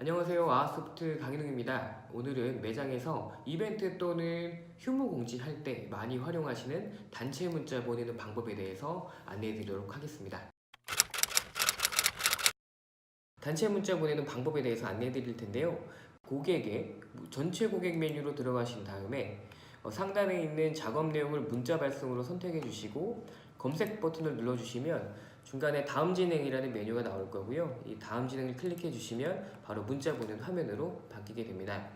안녕하세요. 아소프트 강인웅입니다. 오늘은 매장에서 이벤트 또는 휴무 공지할 때 많이 활용하시는 단체 문자 보내는 방법에 대해서 안내해 드리도록 하겠습니다. 단체 문자 보내는 방법에 대해서 안내해 드릴 텐데요. 고객의 전체 고객 메뉴로 들어가신 다음에 어, 상단에 있는 작업 내용을 문자 발송으로 선택해 주시고 검색 버튼을 눌러 주시면 중간에 다음 진행이라는 메뉴가 나올 거고요. 이 다음 진행을 클릭해 주시면 바로 문자 보낸 화면으로 바뀌게 됩니다.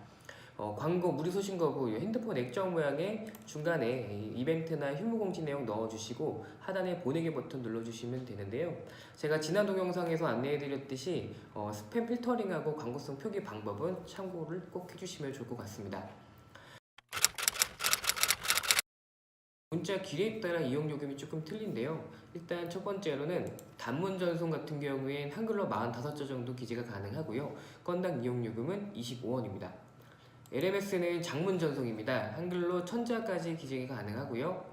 어, 광고 무료 쏘신 거고 이 핸드폰 액정 모양의 중간에 이 이벤트나 휴무 공지 내용 넣어주시고 하단에 보내기 버튼 눌러주시면 되는데요. 제가 지난 동영상에서 안내해드렸듯이 어, 스팸 필터링하고 광고성 표기 방법은 참고를 꼭 해주시면 좋을 것 같습니다. 문자 길이에 따라 이용 요금이 조금 틀린데요. 일단 첫 번째로는 단문 전송 같은 경우엔 한글로 45자 정도 기재가 가능하고요. 건당 이용 요금은 25원입니다. LMS는 장문 전송입니다. 한글로 1000자까지 기재가 가능하고요.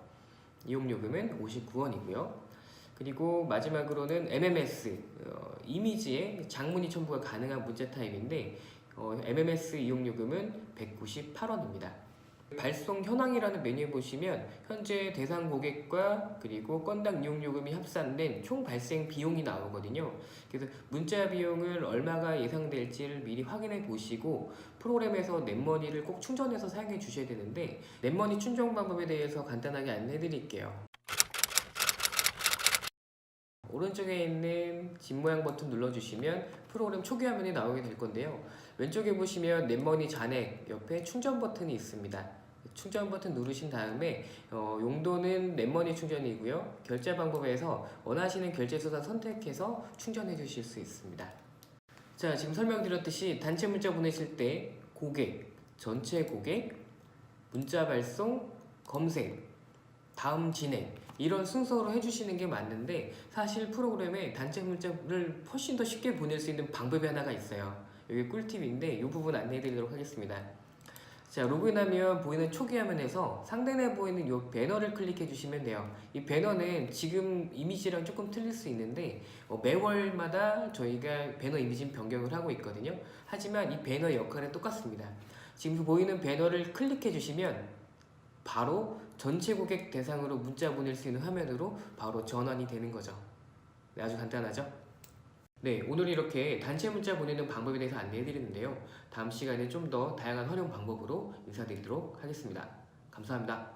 이용 요금은 59원이고요. 그리고 마지막으로는 MMS 어, 이미지에 장문이 첨부가 가능한 문자 타입인데 어, MMS 이용 요금은 198원입니다. 발송 현황이라는 메뉴에 보시면 현재 대상 고객과 그리고 건당 이용 요금이 합산된 총 발생 비용이 나오거든요. 그래서 문자 비용을 얼마가 예상될지를 미리 확인해 보시고 프로그램에서 넷머니를 꼭 충전해서 사용해 주셔야 되는데 넷머니 충전 방법에 대해서 간단하게 안내해 드릴게요. 오른쪽에 있는 집 모양 버튼 눌러주시면 프로그램 초기 화면이 나오게 될 건데요. 왼쪽에 보시면 넷머니 잔액 옆에 충전 버튼이 있습니다. 충전 버튼 누르신 다음에 어, 용도는 넷머니 충전이고요. 결제 방법에서 원하시는 결제 수단 선택해서 충전해 주실 수 있습니다. 자, 지금 설명드렸듯이 단체 문자 보내실 때 고객, 전체 고객, 문자 발송, 검색, 다음 진행 이런 순서로 해주시는 게 맞는데 사실 프로그램에 단체 문자를 훨씬 더 쉽게 보낼 수 있는 방법이 하나가 있어요. 여기 꿀팁인데 이 부분 안내해 드리도록 하겠습니다. 자, 로그인하면 보이는 초기 화면에서 상단에 보이는 이 배너를 클릭해 주시면 돼요. 이 배너는 지금 이미지랑 조금 틀릴 수 있는데 어, 매월마다 저희가 배너 이미지 변경을 하고 있거든요. 하지만 이 배너의 역할은 똑같습니다. 지금 보이는 배너를 클릭해 주시면 바로 전체 고객 대상으로 문자 보낼 수 있는 화면으로 바로 전환이 되는 거죠. 네, 아주 간단하죠? 네, 오늘 이렇게 단체 문자 보내는 방법에 대해서 안내해 드리는데요. 다음 시간에 좀 더 다양한 활용 방법으로 인사드리도록 하겠습니다. 감사합니다.